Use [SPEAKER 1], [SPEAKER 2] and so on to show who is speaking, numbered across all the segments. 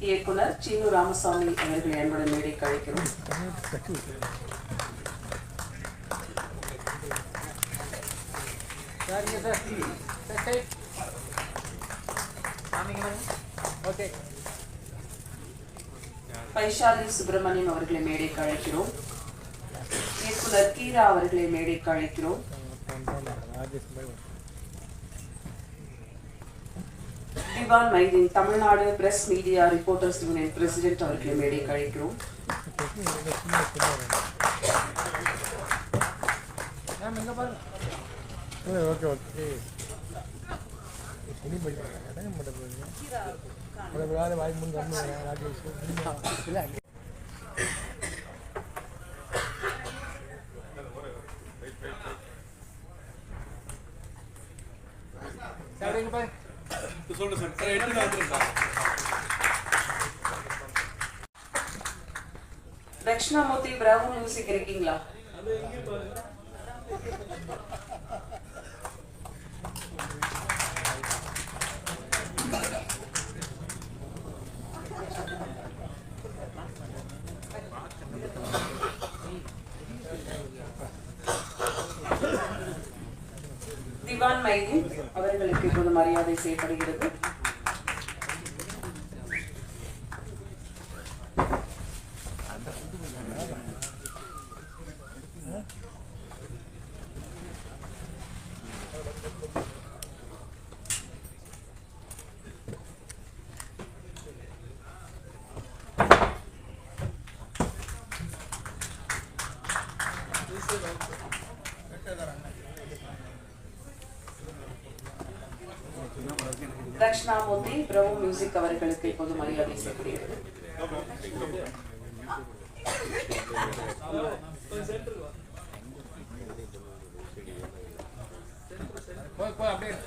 [SPEAKER 1] இயக்குனர் சீனு ராமசாமி அவர்களை அன்புடன் மேடை கழிக்கிறோம். வைஷாலி சுப்பிரமணியம் அவர்களை மேடைக்கு அழைக்கிறோம் இயக்குனர் கீரா அவர்களை மேடைக்கு அழைக்கிறோம் Diwan Maideen Tamil Nadu press media reporters union president அவர்களை மேடை கழிக்கிறோம்
[SPEAKER 2] ஓகே ஓகே இனி படிப்பாங்க அடங்க மாட்டேன் அதை விடாத வாய் முன் கம்மி ராஜேஷ் இல்லை அங்கே
[SPEAKER 1] தட்சிணாமூர்த்தி பிரபு மியூசிக் இருக்கீங்களா திவான் மைதீன் அவர்களுக்கு இப்போது மரியாதை செய்யப்படுகிறது தட்சிணாமூர்த்தி பிரபு மியூசிக் அவர்களுக்கு இப்போது மரியாதை செய்யப்படுகிறது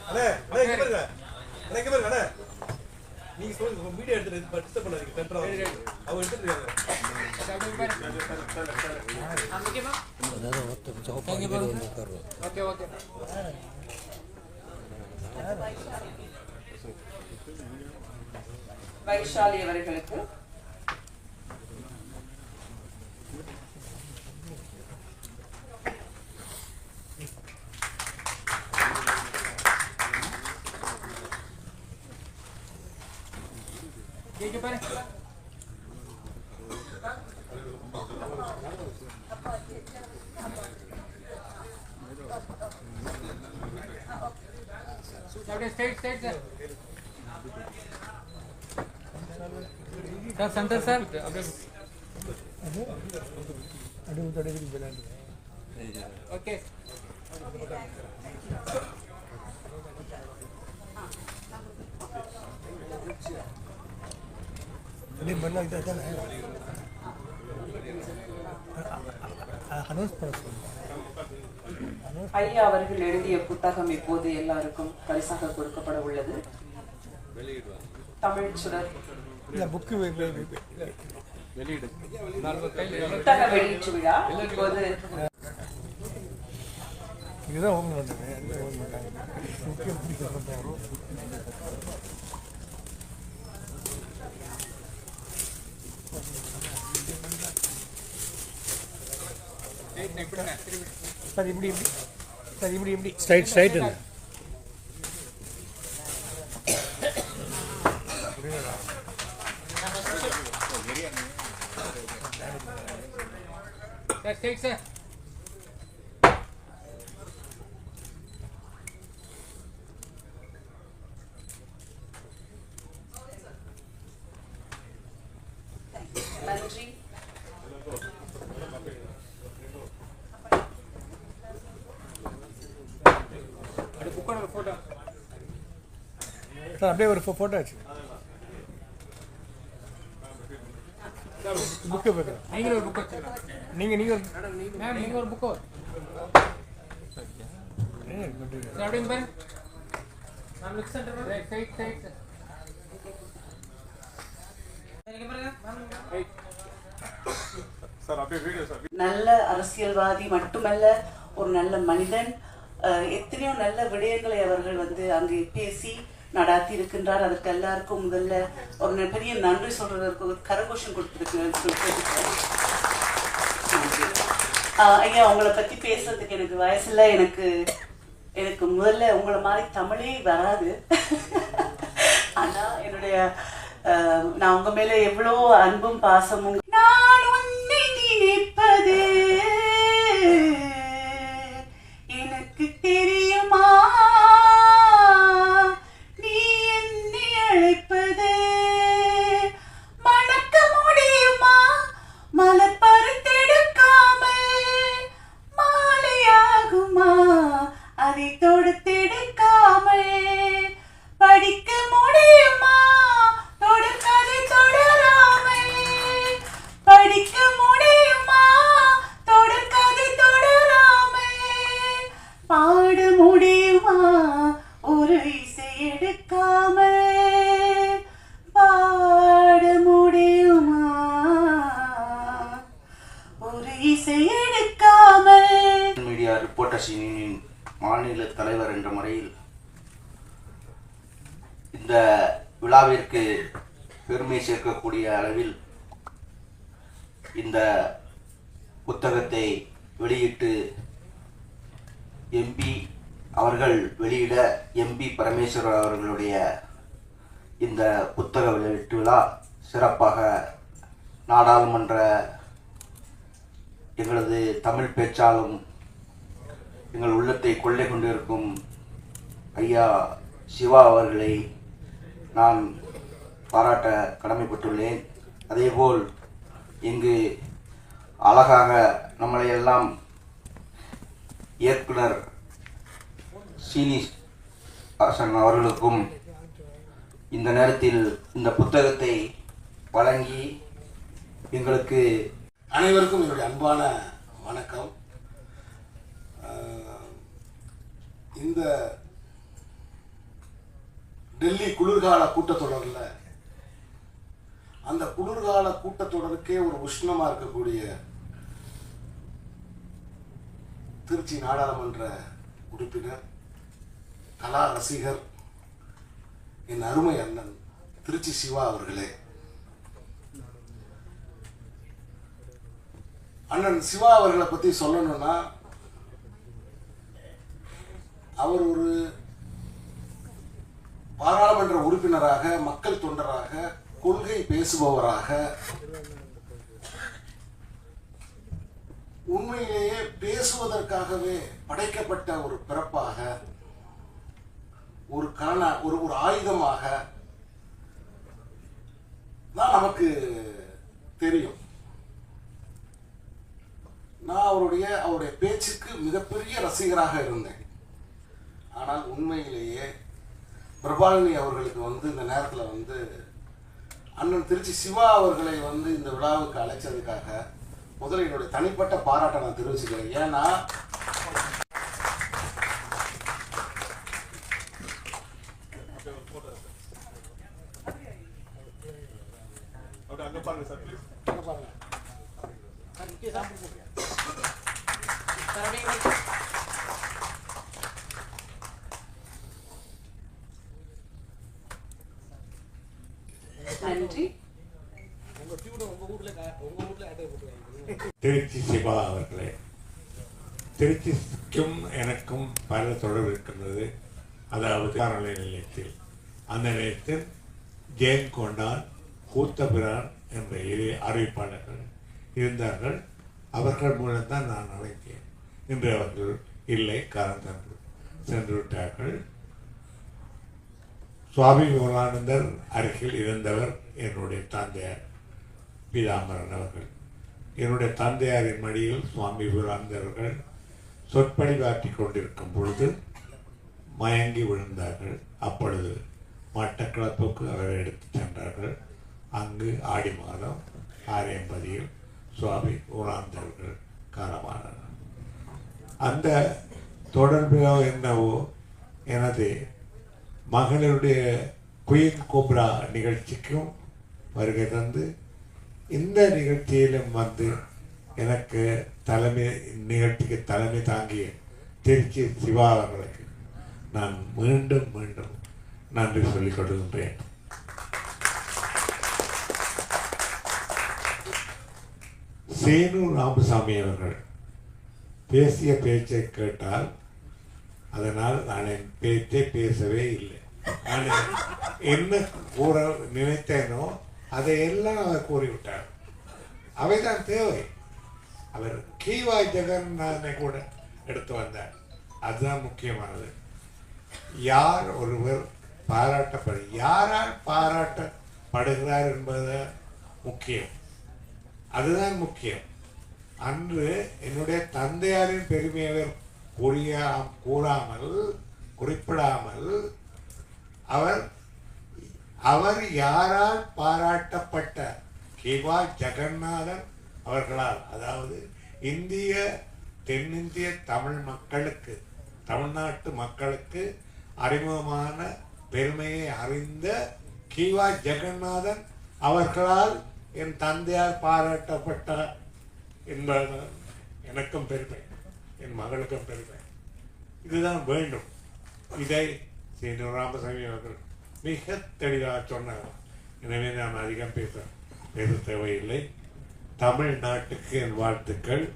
[SPEAKER 3] அண்ணே அண்ணே இங்க பாருங்க அண்ணே இங்க பாருங்க அண்ணே நீங்க சொல்லுங்க உங்க மீடியா எடுத்துட்டு டிஸ்டர்ப் பண்ணாதீங்க சென்டரா அவங்க எடுத்துட்டு இருக்காங்க
[SPEAKER 1] வைஷாலி அவர்களுக்கு
[SPEAKER 4] சார் சார்
[SPEAKER 2] தானே அனௌன்ஸ் பண்ண சொல்லுங்க
[SPEAKER 1] ஐயா அவர்கள் எழுதிய புத்தகம் இப்போது எல்லாருக்கும் பரிசாக கொடுக்கப்பட உள்ளது. தமிழ் சுடர்.
[SPEAKER 2] இல்லை புக்கு
[SPEAKER 1] புத்தக வெளியீட்டு விழா இப்போது
[SPEAKER 2] இதுதான் ஓப்பன் பண்ணுறாரோ சார் இப்படி இப்படி. சார் இப்படி இப்படி. ஸ்ட்ரைட் ஸ்ட்ரைட்
[SPEAKER 4] சார்
[SPEAKER 2] அப்படியே ஒரு ஃபோட்டோ ஆச்சு. புக்கு பார்க்குறேன்
[SPEAKER 4] நீங்களும் ஒரு புக்
[SPEAKER 2] நீங்கள் நீங்கள்
[SPEAKER 4] மேம் நீங்கள் ஒரு புக்கோ பாருங்க. Ma'am look centre right side side
[SPEAKER 3] அப்படியே வீடியோ சார்
[SPEAKER 1] நல்ல அரசியல்வாதி மட்டுமல்ல ஒரு நல்ல மனிதன் எத்தனையோ நல்ல விடயங்களை அவர்கள் வந்து அங்கே பேசி நடாத்தி இருக்கின்றார் அதற்கு எல்லாருக்கும் முதல்ல ஒரு பெரிய நன்றி சொல்றதற்கு ஒரு கரகோஷம் கொடுத்திருக்கிறேன் ஆஹ் ஐயா உங்களை பத்தி பேசுறதுக்கு எனக்கு வயசுல எனக்கு எனக்கு முதல்ல உங்களை மாதிரி தமிழே வராது. ஆனா என்னுடைய நான் உங்க மேல எவ்வளோ அன்பும் பாசமும்
[SPEAKER 5] இருக்கும் ஐயா சிவா அவர்களை நான் பாராட்ட கடமைப்பட்டுள்ளேன். அதேபோல் இங்கு அழகாக நம்மளை எல்லாம் இயக்குனர் சீனி ஹாசன் அவர்களுக்கும் இந்த நேரத்தில் இந்த புத்தகத்தை வழங்கி எங்களுக்கு
[SPEAKER 6] அனைவருக்கும் என்னுடைய அன்பான வணக்கம். இந்த டெல்லி குளிர்கால கூட்டத்தொடரில் அந்த குளிர்கால கூட்டத்தொடருக்கே ஒரு உஷ்ணமாக இருக்கக்கூடிய திருச்சி நாடாளுமன்ற உறுப்பினர் கலா ரசிகர் என் அருமை அண்ணன் திருச்சி சிவா அவர்களே. அண்ணன் சிவா அவர்களை பற்றி சொல்லணும்னா அவர் ஒரு பாராளுமன்ற உறுப்பினராக மக்கள் தொண்டராக கொள்கை பேசுபவராக உண்மையிலேயே பேசுவதற்காகவே படைக்கப்பட்ட ஒரு பிறப்பாக ஒரு காண ஒரு ஒரு ஆயுதமாக தான் நமக்கு தெரியும். நான் அவருடைய அவருடைய பேச்சுக்கு மிகப்பெரிய ரசிகராக இருந்தேன். ஆனால் உண்மையிலேயே பிரபாலினி அவர்களுக்கு வந்து இந்த நேரத்தில் வந்து அண்ணன் திருச்சி சிவா அவர்களை வந்து இந்த விழாவுக்கு அழைச்சதுக்காக முதல்ல என்னுடைய தனிப்பட்ட பாராட்டை நான் தெரிவிச்சுக்கிறேன். ஏன்னா
[SPEAKER 3] அப்படியே அங்க பாருங்க சார் ப்ளீஸ்
[SPEAKER 6] இங்க பாருங்க.
[SPEAKER 1] நன்றி
[SPEAKER 2] உங்க டியூனை உங்க வீட்டுல கா- உங்க வீட்டுல அட்டை போட்டு
[SPEAKER 7] திருச்சி சிவா அவர்களே திருச்சிக்கும் எனக்கும் பல தொடர்பு இருக்கின்றது அதாவது காரநிலை நிலையத்தில் அந்த நிலையத்தில் ஜெயன் கொண்டான் கூத்தபிரான் என்ற இரு அறிவிப்பாளர்கள் இருந்தார்கள். அவர்கள் மூலம்தான் நான் அழைத்தேன். என்று அவர்கள் இல்லை காரணம் சென்று சென்று விட்டார்கள். சுவாமி விமலானந்தர் அருகில் இருந்தவர் என்னுடைய தந்தையார் பீதாமரன் அவர்கள். என்னுடைய தந்தையாரின் மடியில் சுவாமி விவேகானந்தர் அவர்கள் சொற்பொழிவாற்றி கொண்டிருக்கும் பொழுது மயங்கி விழுந்தார்கள். அப்பொழுது மட்டக்களப்புக்கு அவரை எடுத்து சென்றார்கள். அங்கு ஆடி மாதம் ஆரியம்பதியில் சுவாமி உணர்ந்தவர்கள் அவர்கள் காலமானார் அந்த தொடர்பிலோ என்னவோ எனது மகளிருடைய குயின் கோப்ரா நிகழ்ச்சிக்கும் வருகை தந்து இந்த நிகழ்ச்சியிலும் வந்து எனக்கு தலைமை நிகழ்ச்சிக்கு தலைமை தாங்கிய திருச்சி சிவா அவர்களுக்கு நான் மீண்டும் மீண்டும் நன்றி சொல்லிக் கொள்கின்றேன். சேனு ராமசாமி அவர்கள் பேசிய பேச்சை கேட்டால் அதனால் நான் என் பேச்சை பேசவே இல்லை. நான் என்ன கூற நினைத்தேனோ அதை எல்லாம் அவர் கூறிவிட்டார். அவைதான் தேவை. அவர் கீவாய் ஜெகநாதனை கூட எடுத்து வந்தார். அதுதான் முக்கியமானது. யார் ஒருவர் பாராட்டப்படு யாரால் பாராட்டப்படுகிறார் என்பது முக்கியம். அதுதான் முக்கியம். அன்று என்னுடைய தந்தையாரின் பெருமையை கூறிய கூறியா கூறாமல் குறிப்பிடாமல் அவர் அவர் யாரால் பாராட்டப்பட்ட கிவா ஜெகநாதன் அவர்களால் அதாவது இந்திய தென்னிந்திய தமிழ் மக்களுக்கு தமிழ்நாட்டு மக்களுக்கு அறிமுகமான பெருமையை அறிந்த கீவா ஜெகநாதன் அவர்களால் என் தந்தையார் பாராட்டப்பட்ட என்பது எனக்கும் பெருமை என் மகளுக்கும் பெருமை. இதுதான் வேண்டும். இதை சீனு ராமசாமி அவர்கள் மிக தெளிவாக சொன்னார். எனவே நான் அதிகம் பேச பேச தேவையில்லை. தமிழ்நாட்டுக்கு என் வாழ்த்துக்கள்.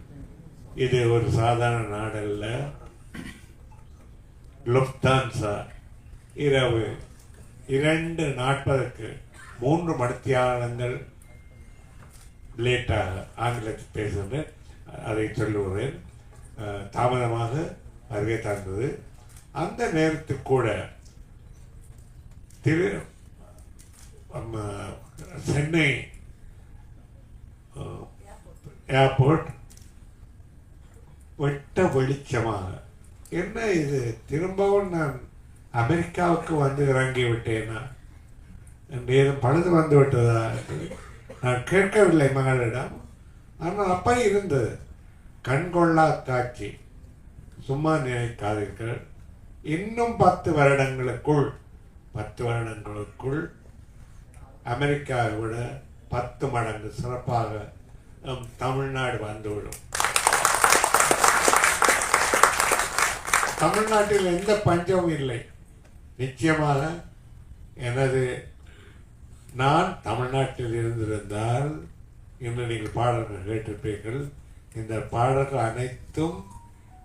[SPEAKER 7] இது ஒரு சாதாரண நாடல்ல. லுப்தான்சா இரவு இரண்டு நாற்பதுக்கு மூன்று மணித்தியாலங்கள் லேட்டாக ஆங்கிலத்தில் பேசுகிறேன் அதை சொல்லுகிறேன். அஹ், தாமதமாக வருகை தந்தது. அந்த நேரத்தில் கூட திரு நம்ம சென்னை ஏர்போர்ட் வெட்ட வெளிச்சமாக. என்ன இது? திரும்பவும் நான் அமெரிக்காவுக்கு வந்து இறங்கி விட்டேனா என்று ஏதும் பழுது வந்து விட்டதா நான் கேட்கவில்லை மகளிடம் ஆனால் அப்பா இருந்தது கண்கொள்ளா காட்சி சும்மா நினைக்காதீர்கள் இன்னும் பத்து வருடங்களுக்குள் பத்து வருடங்களுக்குள் அமெரிக்காவை விட பத்து மடங்கு சிறப்பாக நம் தமிழ்நாடு வந்துவிடும் தமிழ்நாட்டில் எந்த பஞ்சமும் இல்லை நிச்சயமாக எனது நான் தமிழ்நாட்டில் இருந்திருந்தால் இன்று நீங்கள் பாடல்கள் கேட்டிருப்பீர்கள். இந்த பாடல்கள் அனைத்தும்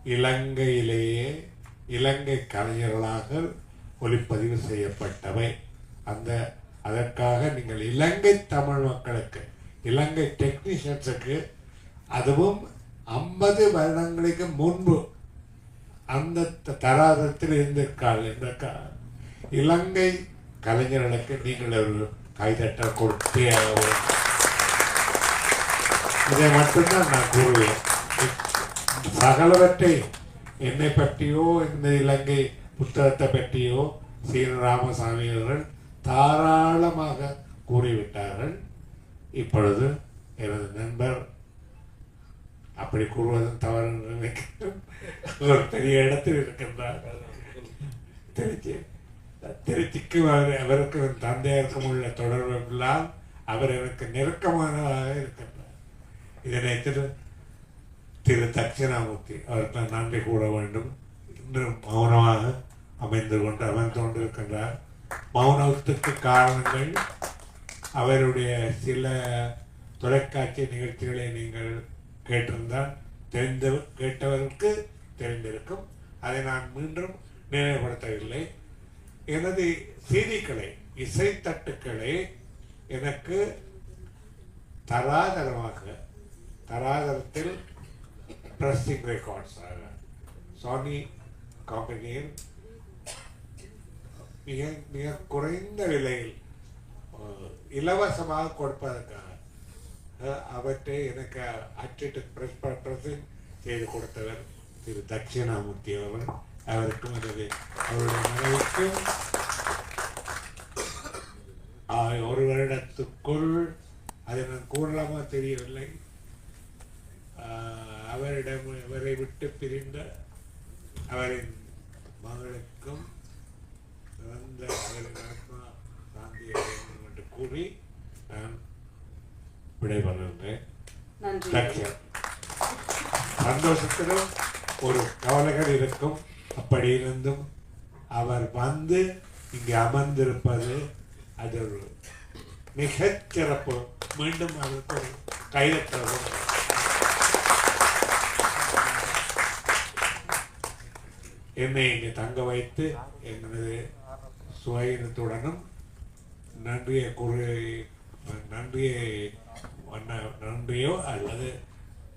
[SPEAKER 7] இலங்கையிலேயே இலங்கை கலைஞர்களாக ஒளிப்பதிவு செய்யப்பட்டவை. அந்த அதற்காக நீங்கள் இலங்கை தமிழ் மக்களுக்கு இலங்கை டெக்னீஷியன்ஸுக்கு அதுவும் ஐம்பது வருடங்களுக்கு முன்பு அந்த த- தராதரத்தில் இருந்திருக்காள் இந்த கா- இலங்கை கலைஞர்களுக்கு நீங்கள் ஒரு கைதட்ட கொடுத்தே இதை மட்டும்தான் நான் கூறுவேன். சகலவற்றை என்னை பற்றியோ இந்த இலங்கை புத்தகத்தை பற்றியோ சீன ராமசாமி அவர்கள் தாராளமாக கூறிவிட்டார்கள். இப்பொழுது எனது நண்பர் அப்படி கூறுவதும் தவறு நினைக்கிறேன் ஒரு பெரிய இடத்தில் இருக்கின்றார்கள். திருச்சி திருச்சிக்கு அவருக்கு என் தந்தையருக்கும் உள்ள தொடர்பு எல்லாம் அவர் எனக்கு நெருக்கமானதாக இருக்கின்றார் இதனை திரு திரு தட்சிணாமூர்த்தி அவருக்கு நன்றி கூற வேண்டும். இன்றும் மௌனமாக அமைந்து கொண்டு அமர்ந்து கொண்டிருக்கின்றார். மௌனத்துக்கு காரணங்கள் அவருடைய சில தொலைக்காட்சி நிகழ்ச்சிகளை நீங்கள் கேட்டிருந்தால் தெரிந்த கேட்டவருக்கு தெரிந்திருக்கும். அதை நான் மீண்டும் நினைவுபடுத்தவில்லை. எனது செய்திகளை இசைத்தட்டுக்களை எனக்கு தராதரமாக தராதரத்தில் பிரஸ்டிங் ரெக்கார்ட்ஸாக சோனி கம்பெனியில் மிக மிக குறைந்த விலையில் இலவசமாக கொடுப்பதற்காக அவற்றை எனக்கு அச்சிட்டு பிரஸ் பிரசன் செய்து கொடுத்தவர் திரு தட்சிணாமூர்த்தி அவர்கள். அவருக்கும் எனது அவருடைய மனைவிக்கும் ஒரு வருடத்துக்குள் அதை நான் கூறலாமா தெரியவில்லை. அவரிடம் அவரை விட்டு பிரிந்த அவரின் மகளுக்கும் சிறந்த அவரின் ஆத்மா சாந்தி அடைய வேண்டும் என்று கூறி நான் லட்சியம் சந்தோஷத்திலும் ஒரு கவலைகள் இருக்கும். அப்படி இருந்தும் அவர் வந்து இங்கே அமர்ந்திருப்பது அது ஒரு மீண்டும் அதற்கு ஒரு என்னை இங்கே தங்க வைத்து எனது சுயத்துடனும் நன்றியை கூறி நன்றியை நன்றியோ அல்லது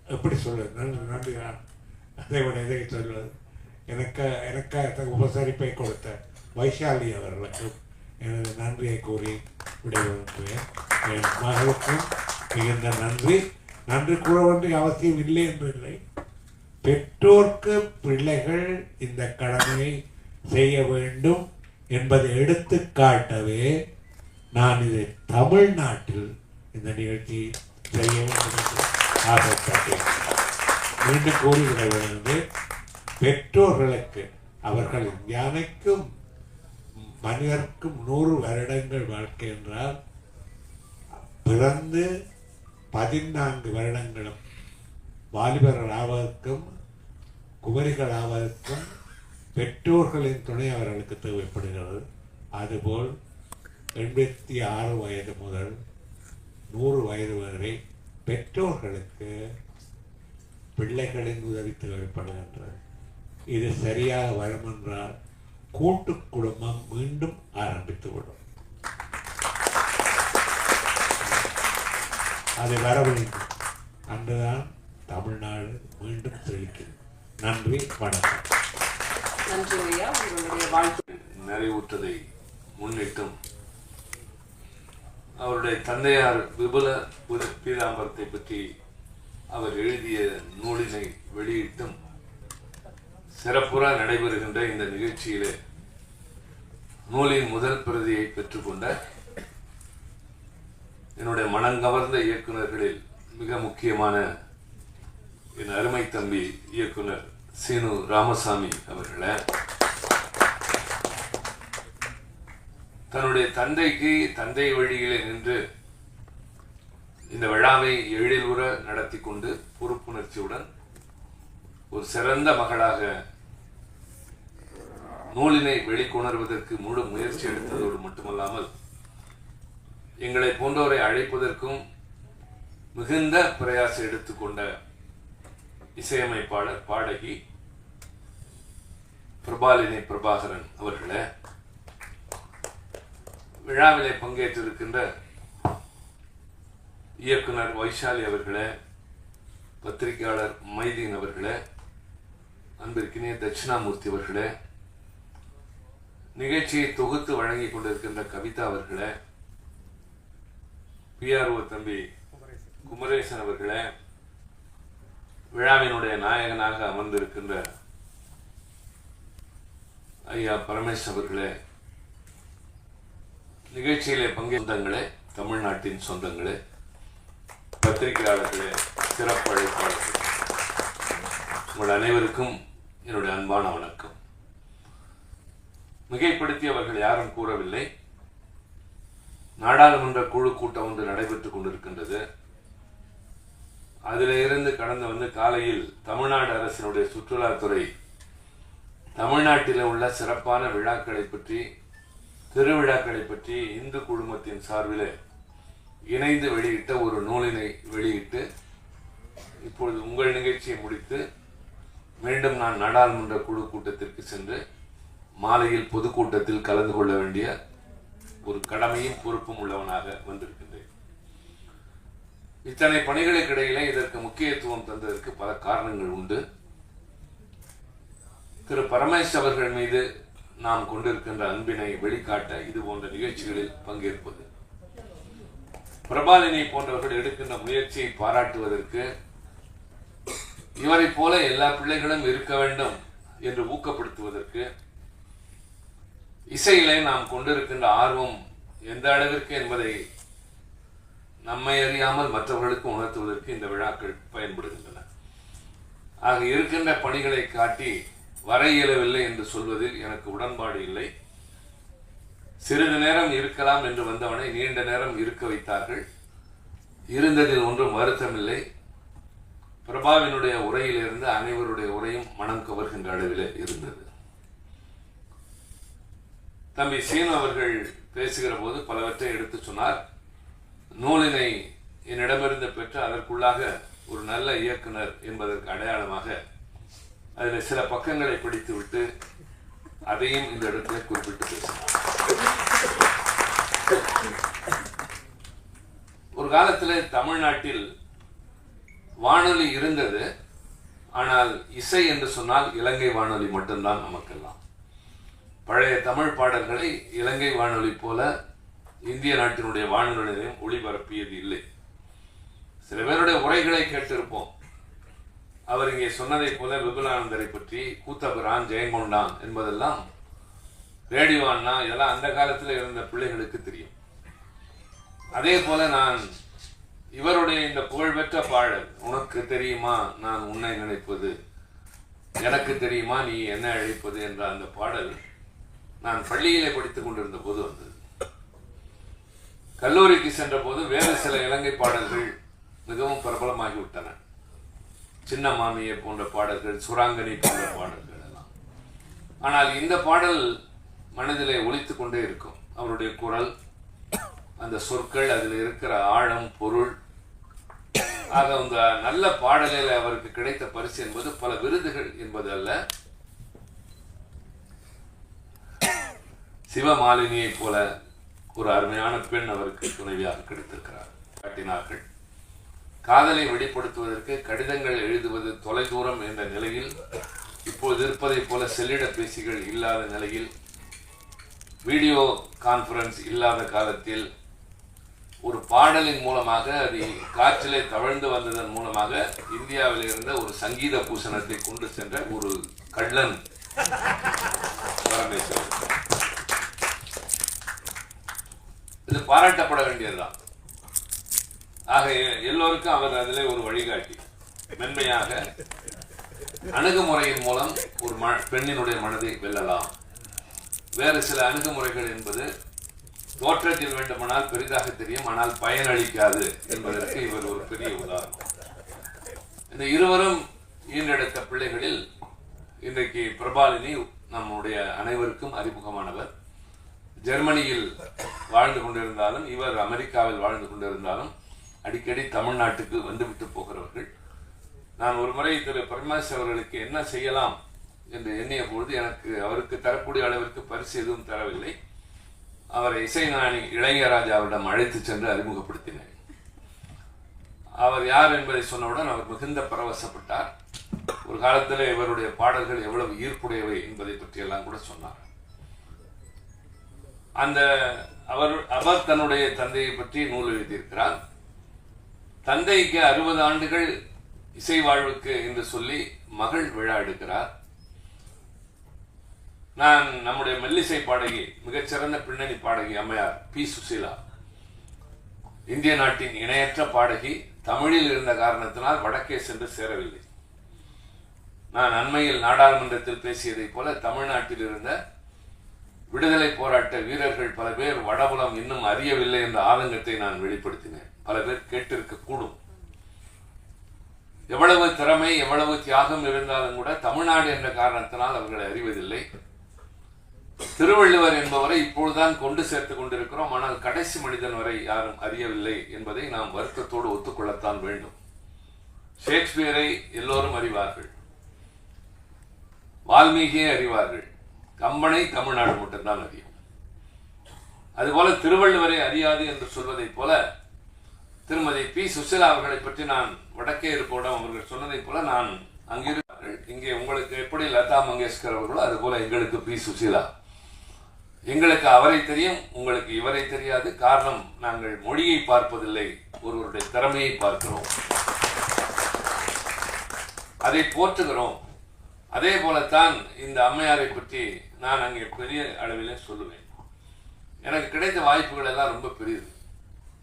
[SPEAKER 7] எப்படி சொல்வது நன்றி நன்றி நான் அதை விட எதை சொல்வது எனக்கு எனக்கு உபசரிப்பை கொடுத்த வைஷாலி அவர்களுக்கும் எனது நன்றியை கூறி விடைபெறுகிறேன். என் மகளுக்கும் மிகுந்த நன்றி. நன்றி கூற வேண்டிய அவசியம் இல்லை என்று இல்லை. பெற்றோர்க்கு பிள்ளைகள் இந்த கடமையை செய்ய வேண்டும் என்பதை எடுத்து காட்டவே நான் இதை தமிழ்நாட்டில் இந்த நிகழ்ச்சி செய்ய வேண்டும் என்று ஆசைப்பட்டேன் மீண்டும் கூறிவிட வேண்டியது பெற்றோர்களுக்கு அவர்கள் யானைக்கும் மனிதர்க்கும் நூறு வருடங்கள் வாழ்க்கை என்றால் பிறந்து பதினான்கு வருடங்களும் வாலிபர்கள் ஆவதற்கும் குமரிகள் ஆவதற்கும் பெற்றோர்களின் துணை அவர்களுக்கு தேவைப்படுகிறது. அதுபோல் எண்பத்தி ஆறு வயது முதல் நூறு வயது வரை பெற்றோர்களுக்கு பிள்ளைகளின் உதவி தேவைப்படுகின்றது. இது சரியாக வரும் என்றால் கூட்டு குடும்பம் மீண்டும் ஆரம்பித்துவிடும் அது வர வேண்டும் அன்றுதான் தமிழ்நாடு மீண்டும் செழிக்கும் நன்றி வணக்கம்
[SPEAKER 1] நன்றி ஐயா உங்களுடைய வாழ்த்து
[SPEAKER 3] நிறைவுற்றதை முன்னிட்டும் அவருடைய தந்தையார் விபுல புத- பீதாம்பரத்தை பற்றி அவர் எழுதிய நூலினை வெளியிட்டும் சிறப்புற நடைபெறுகின்ற இந்த நிகழ்ச்சியிலே நூலின் முதல் பிரதியை பெற்றுக்கொண்ட என்னுடைய மனங்கவர்ந்த இயக்குநர்களில் மிக முக்கியமான என் அருமை தம்பி இயக்குனர் சீனு ராமசாமி அவர்களை தன்னுடைய தந்தைக்கு தந்தை வழியிலே நின்று இந்த விழாவை எழிலுற நடத்தி கொண்டு பொறுப்புணர்ச்சியுடன் ஒரு சிறந்த மகளாக நூலினை வெளிக்கொணர்வதற்கு முழு முயற்சி எடுத்ததோடு மட்டுமல்லாமல் எங்களை போன்றோரை அழைப்பதற்கும் மிகுந்த பிரயாசம் எடுத்துக்கொண்ட இசையமைப்பாளர் பாடகி பிரபாலினி பிரபாகரன் அவர்களை விழாவிலே பங்கேற்றிருக்கின்ற இயக்குனர் வைஷாலி அவர்களே பத்திரிகையாளர் மைதீன் அவர்களே அன்பிற்கினிய தட்சிணாமூர்த்தி அவர்களே நிகழ்ச்சியை தொகுத்து வழங்கிக் கொண்டிருக்கின்ற கவிதா அவர்களே பிஆர்ஓ தம்பி குமரேசன் அவர்களே விழாவினுடைய நாயகனாக அமர்ந்திருக்கின்ற ஐயா பரமேஷ் அவர்களே நிகழ்ச்சியிலே பங்கே சொந்தங்களே தமிழ்நாட்டின் சொந்தங்களே பத்திரிகையாளர்களே சிறப்பு அழைப்பாளர்களே. உங்கள் அனைவருக்கும் என்னுடைய அன்பான வணக்கம். மிகைப்படுத்தியவர்கள் யாரும் கூறவில்லை. நாடாளுமன்ற குழு கூட்டம் ஒன்று நடைபெற்றுக் கொண்டிருக்கின்றது. அதில் இருந்து கடந்து வந்து காலையில் தமிழ்நாடு அரசினுடைய சுற்றுலாத்துறை தமிழ்நாட்டில் உள்ள சிறப்பான விழாக்களை பற்றி திருவிழாக்களை பற்றி இந்து குழுமத்தின் சார்பில் இணைந்து வெளியிட்ட ஒரு நூலினை வெளியிட்டு இப்பொழுது உங்கள் நிகழ்ச்சியை முடித்து மீண்டும் நான் நாடாளுமன்ற குழு கூட்டத்திற்கு சென்று மாலையில் பொதுக்கூட்டத்தில் கலந்து கொள்ள வேண்டிய ஒரு கடமையும் பொறுப்பும் உள்ளவனாக வந்திருக்கின்றேன். இத்தனை பணிகளுக்கிடையிலே இதற்கு முக்கியத்துவம் தந்ததற்கு பல காரணங்கள் உண்டு. திரு பரமேஷ் அவர்கள் மீது நாம் கொண்டிருக்கின்ற அன்பினை வெளிக்காட்ட இது போன்ற நிகழ்ச்சிகளில் பங்கேற்பது. பிரபாலினி போன்றவர்கள் எடுக்கின்ற முயற்சியை பாராட்டுவதற்கு இவரை போல எல்லா பிள்ளைகளும் இருக்க வேண்டும் என்று ஊக்கப்படுத்துவதற்கு இசையிலே நாம் கொண்டிருக்கின்ற ஆர்வம் எந்த அளவிற்கு என்பதை நம்மை அறியாமல் மற்றவர்களுக்கு உணர்த்துவதற்கு இந்த விழாக்கள் பயன்படுகின்றன. ஆக இருக்கின்ற பணிகளை காட்டி வர இயலவில்லை என்று சொல்வதில் எனக்கு உடன்பாடு இல்லை. சிறிது நேரம் இருக்கலாம் என்று வந்தவனை நீண்ட நேரம் இருக்க வைத்தார்கள். இருந்ததில் ஒன்றும் வருத்தமில்லை. பிரபாவினுடைய உரையிலிருந்து அனைவருடைய உரையும் மனம் கவர்கின்ற அளவில் இருந்தது. தம்பி சீனு அவர்கள் பேசுகிற போது பலவற்றை எடுத்து சொன்னார். நூலினை என்னிடமிருந்து பெற்று அதற்குள்ளாக ஒரு நல்ல இயக்குனர் என்பதற்கு அடையாளமாக அதில் சில பக்கங்களை பிடித்துவிட்டு அதையும் இந்த இடத்துல குறிப்பிட்டு பேசினார். ஒரு காலத்தில் தமிழ்நாட்டில் வானொலி இருந்தது. ஆனால் இசை என்று சொன்னால் இலங்கை வானொலி மட்டும்தான் நமக்கெல்லாம். பழைய தமிழ் பாடல்களை இலங்கை வானொலி போல இந்திய நாட்டினுடைய வானொலி ஒளிபரப்பியது இல்லை. சில பேருடைய உரைகளை கேட்டிருப்போம். அவர் இங்கே சொன்னதைப் போல விபுலானந்தரை பற்றி கூத்தபிரான் ஜெயங்கொண்டான் என்பதெல்லாம் ரேடியோ அண்ணா இதெல்லாம் அந்த காலத்தில் இருந்த பிள்ளைகளுக்கு தெரியும். அதே போல நான் இவருடைய இந்த புகழ்பெற்ற பாடல் உனக்கு தெரியுமா நான் உன்னை நினைப்பது? எனக்கு தெரியுமா நீ என்ன அழைப்பது? என்ற அந்த பாடல் நான் பள்ளியிலே படித்துக் கொண்டிருந்த போது வந்தது கல்லூரிக்கு சென்ற போது வேறு சில இலங்கை பாடல்கள் மிகவும் பிரபலமாகிவிட்டன. சின்ன மாமியை போன்ற பாடல்கள் சுராங்கனி போன்ற பாடல்கள் எல்லாம். ஆனால் இந்த பாடல் மனதிலே ஒழித்து கொண்டே இருக்கும். அவருடைய குரல் அந்த சொற்கள் அதில் இருக்கிற ஆழம் பொருள் ஆக அந்த நல்ல பாடலில் அவருக்கு கிடைத்த பரிசு என்பது பல விருதுகள் என்பது அல்ல. சிவமாலினியை போல ஒரு அருமையான பெண் அவருக்கு துணைவியாக கிடைத்திருக்கிறார். காட்டினார்கள் காதலை வெளிப்படுத்துவதற்கு கடிதங்கள் எழுதுவது தொலைதூரம் என்ற நிலையில் இப்போது இருப்பதைப் போல செல்லிட பேசிகள் இல்லாத நிலையில் வீடியோ கான்ஃபரன்ஸ் இல்லாத காலத்தில் ஒரு பாடலின் மூலமாக அது காற்றிலே தவழ்ந்து வந்ததன் மூலமாக இந்தியாவில் இருந்த ஒரு சங்கீத பூசணத்தை கொண்டு சென்ற ஒரு கள்ளன். பரமேஸ்வரன் இது பாராட்டப்பட வேண்டியதுதான். ஆக எல்லோருக்கும் அவர் அதில் ஒரு வழிகாட்டி. மென்மையாக அணுகுமுறையின் மூலம் ஒரு பெண்ணினுடைய மனதை வெல்லலாம். வேறு சில அணுகுமுறைகள் என்பது தோற்றத்தில் வேண்டுமானால் பெரிதாக தெரியும் ஆனால் பயனளிக்காது என்பதற்கு இவர் ஒரு பெரிய உதாரணம். இந்த இருவரும் ஈன்றெடுத்த பிள்ளைகளில் இன்றைக்கு பிரபாலினி நம்முடைய அனைவருக்கும் அறிமுகமானவர். ஜெர்மனியில் வாழ்ந்து கொண்டிருந்தாலும் இவர் அமெரிக்காவில் வாழ்ந்து கொண்டிருந்தாலும் அடிக்கடி தமிழ்நாட்டுக்கு வந்துவிட்டு போகிறவர்கள். நான் ஒரு முறை திரு பரமேஸ் அவர்களுக்கு என்ன செய்யலாம் என்று எண்ணிய பொழுது எனக்கு அவருக்கு தரக்கூடிய அளவிற்கு பரிசு எதுவும் தரவில்லை. அவரை இசைஞானி இளையராஜாவிடம் அழைத்து சென்று அறிமுகப்படுத்தினேன். அவர் யார் என்பதை சொன்னவுடன் அவர் மிகுந்த பரவசப்பட்டார். ஒரு காலத்தில் இவருடைய பாடல்கள் எவ்வளவு ஈர்ப்புடையவை என்பதை பற்றியெல்லாம் கூட சொன்னார். அந்த அவர் அவர் தன்னுடைய தந்தையை பற்றி நூல் எழுதியிருக்கிறார் தந்தைக்கு அறுபது ஆண்டுகள் இசை வாழ்வுக்கு என்று சொல்லி மகள் விழா எடுக்கிறார். நான் நம்முடைய மெல்லிசை பாடகி மிகச்சிறந்த பின்னணி பாடகி அம்மையார் பி. சுசீலா. இந்திய நாட்டின் இணையற்ற பாடகி தமிழில் இருந்த காரணத்தினால் வடக்கே சென்று சேரவில்லை. நான் அண்மையில் நாடாளுமன்றத்தில் பேசியதைப் போல தமிழ்நாட்டில் இருந்த விடுதலை போராட்ட வீரர்கள் பல பேர் வடபுலம் இன்னும் அறியவில்லை என்ற ஆதங்கத்தை நான் வெளிப்படுத்தினேன். பல பேர் கேட்டிருக்க கூடும். எவ்வளவு திறமை எவ்வளவு தியாகம் இருந்தாலும் கூட தமிழ்நாடு என்ற காரணத்தினால் அவர்களை அறிவதில்லை. திருவள்ளுவர் என்பவரை இப்பொழுதுதான் கொண்டு சேர்த்துக் கொண்டிருக்கிறோம். ஆனால் கடைசி மனிதன் வரை யாரும் அறியவில்லை என்பதை நாம் வருத்தத்தோடு ஒத்துக்கொள்ளத்தான் வேண்டும். ஷேக்ஸ்பியரை எல்லோரும் அறிவார்கள். வால்மீகியை அறிவார்கள். கம்பனை தமிழ்நாடு மட்டும்தான் அறியும். அதுபோல திருவள்ளுவரை அறியாது என்று சொல்வதைப் போல திருமதி பி. சுசிலா அவர்களை பற்றி நான் வடக்கே இருப்போடம் அவர்கள் சொன்னதைப் போல நான் அங்கிருப்பார்கள் இங்கே உங்களுக்கு எப்படி லதா மங்கேஷ்கர் அவர்களோ அதுபோல எங்களுக்கு பி. சுசிலா. எங்களுக்கு அவரை தெரியும் உங்களுக்கு இவரை தெரியாது. காரணம் நாங்கள் மொழியை பார்ப்பதில்லை ஒருவருடைய திறமையை பார்க்கிறோம். அதை போற்றுகிறோம். அதே போலத்தான் இந்த அம்மையாரை பற்றி நான் அங்கே பெரிய அளவிலே சொல்லுவேன். எனக்கு கிடைத்த வாய்ப்புகள் எல்லாம் ரொம்ப பெரியது.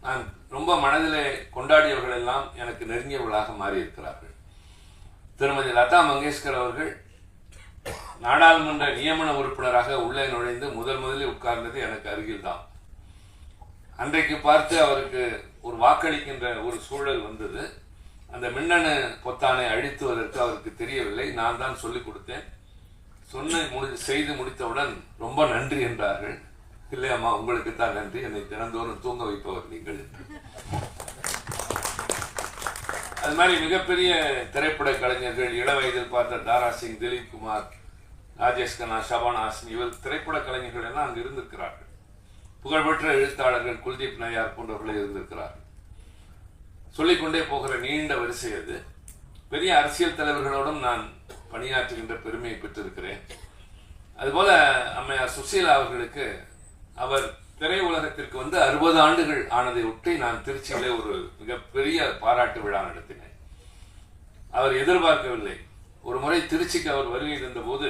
[SPEAKER 3] நான் ரொம்ப மனதிலே கொண்டாடியவர்கள் எல்லாம் எனக்கு நெருங்கியவர்களாக மாறியிருக்கிறார்கள். திருமதி லதா மங்கேஷ்கர் அவர்கள் நாடாளுமன்ற நியமன உறுப்பினராக உள்ளே நுழைந்து முதல் முதலில் உட்கார்ந்தது எனக்கு அருகில்தான். அன்றைக்கு பார்த்து அவருக்கு ஒரு வாக்களிக்கின்ற ஒரு சூழல் வந்தது. அந்த மின்னணு பொத்தானை அழித்துவதற்கு அவருக்கு தெரியவில்லை. நான் தான் சொல்லிக் கொடுத்தேன். சொன்ன முடி செய்து முடித்தவுடன் ரொம்ப நன்றி என்றார்கள். இல்லையம்மா உங்களுக்கு தான் நன்றி. என்னை தினந்தோறும் தூங்க வைப்பவர் நீங்கள். அது மாதிரி மிகப்பெரிய திரைப்பட கலைஞர்கள் இள வயதில் பார்த்த தாரா சிங் திலீப் குமார் ராஜேஷ் கண்ணா ஷபானா ஹாசின் இவர் திரைப்பட கலைஞர்கள் எல்லாம் அங்கு இருந்திருக்கிறார்கள். புகழ்பெற்ற எழுத்தாளர்கள் குல்தீப் நய்யார் போன்றவர்கள் இருந்திருக்கிறார்கள். சொல்லிக்கொண்டே போகிற நீண்ட வரிசை அது. பெரிய அரசியல் தலைவர்களோடும் நான் பணியாற்றுகின்ற பெருமையை பெற்றிருக்கிறேன். அதுபோல அம்மையார் சுசீலா அவர்களுக்கு அவர் திரை உலகத்திற்கு வந்து அறுபது ஆண்டுகள் ஆனதை ஒட்டி நான் திருச்சியிலே ஒரு மிகப்பெரிய பாராட்டு விழா நடத்தினேன். அவர் எதிர்பார்க்கவில்லை. ஒரு முறை திருச்சிக்கு அவர் வருகை இருந்தபோது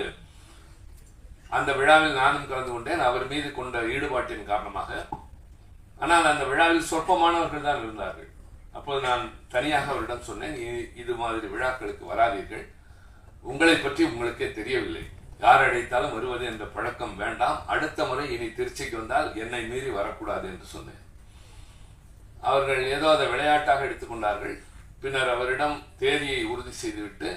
[SPEAKER 3] அந்த விழாவில் நானும் கலந்து கொண்டேன். அவர் மீது கொண்ட ஈடுபாட்டின் காரணமாக. ஆனால் அந்த விழாவில் சொற்பமானவர்கள் தான் இருந்தார்கள். அப்போது நான் தனியாக அவரிடம் சொன்னேன் இது மாதிரி விழாக்களுக்கு வராதீர்கள். உங்களை பற்றி உங்களுக்கே தெரியவில்லை. யார் அழைத்தாலும் வருவது என்ற பழக்கம் வேண்டாம். அடுத்த முறை இனி திருச்சிக்கு வந்தால் என்னை மீறி வரக்கூடாது என்று சொன்னேன். அவர்கள் ஏதோ அதை விளையாட்டாக எடுத்துக்கொண்டார்கள். பின்னர் அவரிடம் தேதியை உறுதி செய்துவிட்டு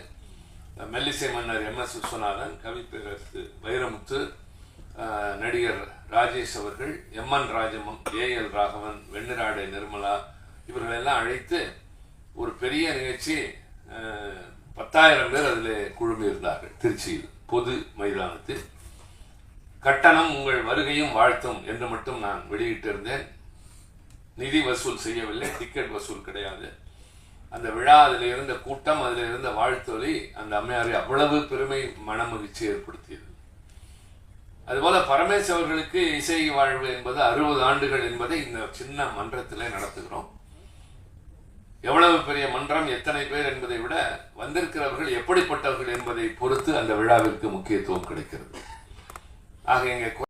[SPEAKER 3] மெல்லிசை மன்னர் எம். எஸ். விஸ்வநாதன் கவி பேரரசு வைரமுத்து நடிகர் ராஜேஷ் அவர்கள் M. N. Rajam A. L. Raghavan Vennira Aadai Nirmala இவர்கள் எல்லாம் அழைத்து ஒரு பெரிய நிகழ்ச்சி பத்தாயிரம் பேர் அதில் குழுமி இருந்தார்கள் திருச்சியில் பொது மைதானத்தில். கட்டணம் உங்கள் வருகையும் வாழ்த்தும் என்று மட்டும் நான் வெளியிட்டிருந்தேன். நிதி வசூல் செய்யவில்லை டிக்கெட் வசூல் கிடையாது. அந்த விழா அதில் இருந்த கூட்டம் அதில் இருந்த வாழ்த்தொலி அந்த அம்மையாரை அவ்வளவு பெருமை மனமகிழ்ச்சி ஏற்படுத்தியது. அதுபோல பரமேஸ் அவர்களுக்கு இசை வாழ்வு என்பது அறுபது ஆண்டுகள் என்பதை இந்த சின்ன மன்றத்தில் நடத்துகிறோம். எவ்வளவு பெரிய மன்றம் எத்தனை பேர் என்பதை விட வந்திருக்கிறவர்கள் எப்படிப்பட்டவர்கள் என்பதை பொறுத்து அந்த விழாவிற்கு முக்கியத்துவம் கிடைக்கிறது. ஆக எங்கள்